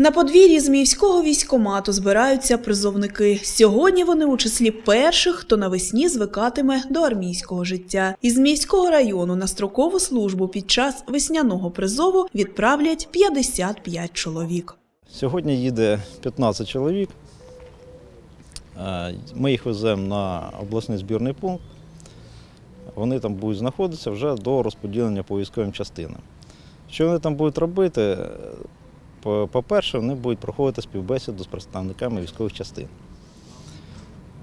На подвір'ї Зміївського військомату збираються призовники. Сьогодні вони у числі перших, хто навесні звикатиме до армійського життя. Із Зміївського району на строкову службу під час весняного призову відправлять 55 чоловік. Сьогодні їде 15 чоловік. Е, Ми їх веземо на обласний збірний пункт. Вони там будуть знаходитися вже до розподілення по військовим частинам. Що вони там будуть робити? По- По-перше, вони будуть проходити співбесіду з представниками військових частин.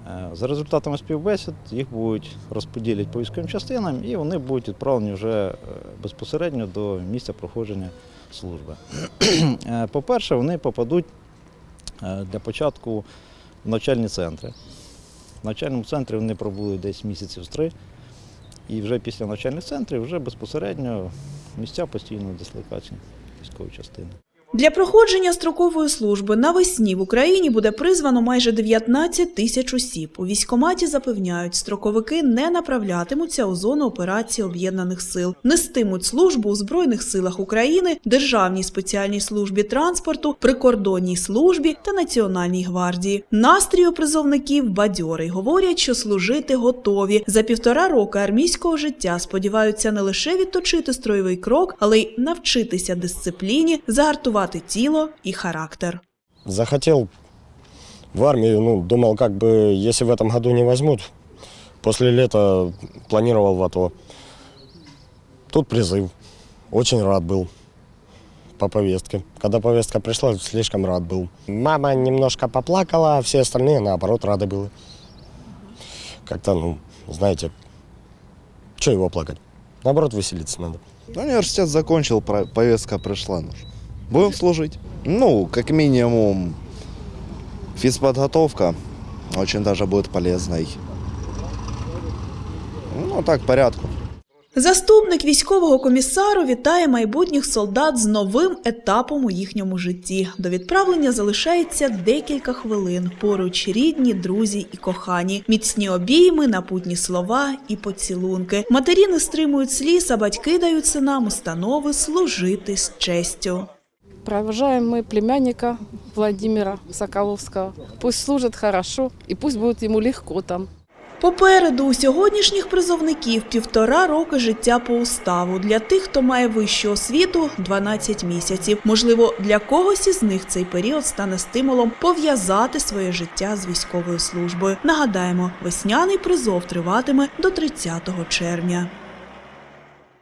Е, За результатами співбесід їх будуть розподілити по військовим частинам і вони будуть відправлені вже е, безпосередньо до місця проходження служби. Е, По-перше, вони попадуть для початку в навчальні центри. В навчальному центрі вони пробули десь місяців три, і вже після навчальних центрів вже безпосередньо місця постійної дислокації військової частини. Для проходження строкової служби навесні в Україні буде призвано майже 19 тисяч осіб. У військкоматі запевняють, строковики не направлятимуться у зону операції об'єднаних сил, нестимуть службу у збройних силах України, державній спеціальній службі транспорту, прикордонній службі та національній гвардії. Настрій у призовників бадьорий. Говорять, що служити готові. За півтора роки армійського життя сподіваються не лише відточити строєвий крок, але й навчитися дисципліні, загартувати тіло і характер. Захотел в армию, ну, думал, как бы, если в этом году не возьмут, после лета планировал в АТО. Тут призыв. Очень рад был по повестке. Когда повестка пришла, слишком рад был. Мама немножко поплакала, а все остальные, наоборот, рады были. Как-то, ну, знаете, что его плакать? Наоборот, веселиться надо. Ну, Университет закончил, повестка пришла. Ну. Будем служить. Ну, как минимум, физподготовка очень даже будет полезной. Ну, так, порядку. Заступник військового комісару вітає майбутніх солдат з новим етапом у їхньому житті. До відправлення залишається декілька хвилин. Поруч рідні, друзі і кохані, міцні обійми, напутні слова і поцілунки. Матері не стримують сліз, а батьки дають синам установи служити з честю. Провожаем мы племянника Владимира Соколовского. Пусть служит хорошо и пусть будет ему легко там. Попереду у сьогоднішніх призовників півтора роки життя по уставу. Для тих, хто має вищу освіту, 12 місяців. Можливо, для когось із них цей період стане стимулом пов'язати своє життя з військовою службою. Нагадаємо, весняний призов триватиме до 30 червня.